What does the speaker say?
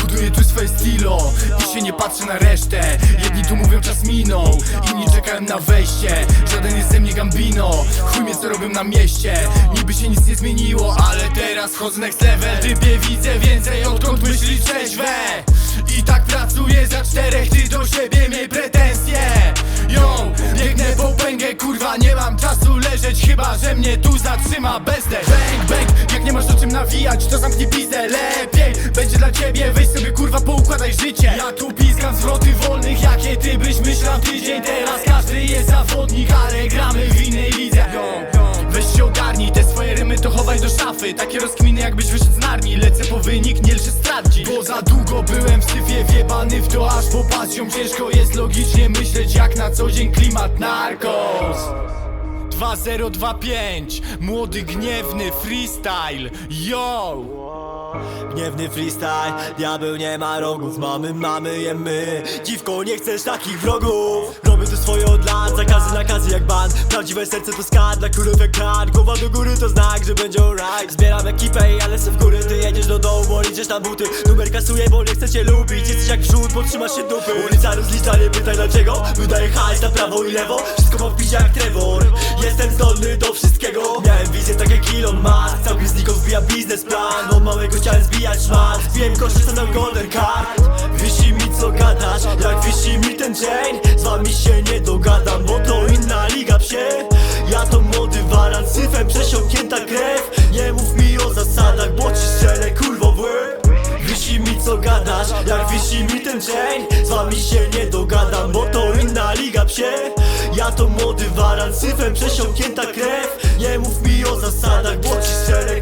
Buduję tu swoje stilo. I się nie patrzę na resztę. Jedni tu mówią czas minął, inni czekają na wejście. Żaden jest ze mnie gambino, chuj mnie co robię na mieście. Niby się nic nie zmieniło, ale teraz chodzę next level. Rybie widzę więcej, odkąd myśli trzeźwe. I tak pracuję za czterech, ty do siebie miej pretensje. Yo, biegnę po pęgę, kurwa nie mam czasu leżeć Chyba, że mnie tu zatrzyma. Bezdech nawijać To zamknij pizdę, lepiej Będzie dla ciebie, weź sobie kurwa poukładaj życie. Ja tu pizgam zwroty wolnych Jakie ty byś myślał tydzień. Teraz każdy jest zawodnik Ale gramy w innej lidze. Weź się ogarnij, te swoje rymy to chowaj do szafy. Takie rozkminy jakbyś wyszedł z narni. Lecę po wynik, nie lżę stratci Bo za długo byłem w syfie wjebany w to aż popatrzą Ciężko jest logicznie myśleć jak na co dzień klimat narkos 2025 Młody gniewny freestyle. Yo! Gniewny freestyle, diabeł nie ma rogów. Mamy, mamy, jemy. Dziwko, nie chcesz takich wrogów. Robię to swoje od lat, zakazy, nakazy jak ban. Prawdziwe serce to skat, dla kurów jak kran Głowa do góry to znak, że będzie alright. Zbieram ekipę i ale w góry Ty bo liczysz tam buty. Numer kasuję, bo nie chcę cię lubić. Jesteś jak wrzód, podtrzymasz się dupy. Ulica rozlicza, nie pytaj dlaczego? Wydaje hajs na prawo i lewo. Wszystko mam w jak Trevor. Jestem zdolny do wszystkiego. Miałem wizję tak jak Elon Musk. Całkiem znikąd wbija biznesplan. Od małego chciałem zbijać szmat. Wiem koszty co dał golden card. Wisi mi co gadasz. Jak wisi mi ten dzień Z wami się nie dogadam Bo to inna liga psie. Ja to młody waran Syfem przesiąknięta krew. Nie mów mi o zasadach Bo cień Z wami się nie dogadam, bo to inna liga psie. Ja to młody waran, syfem przesiąknięta krew. Nie mów mi o zasadach, bo ci strzelę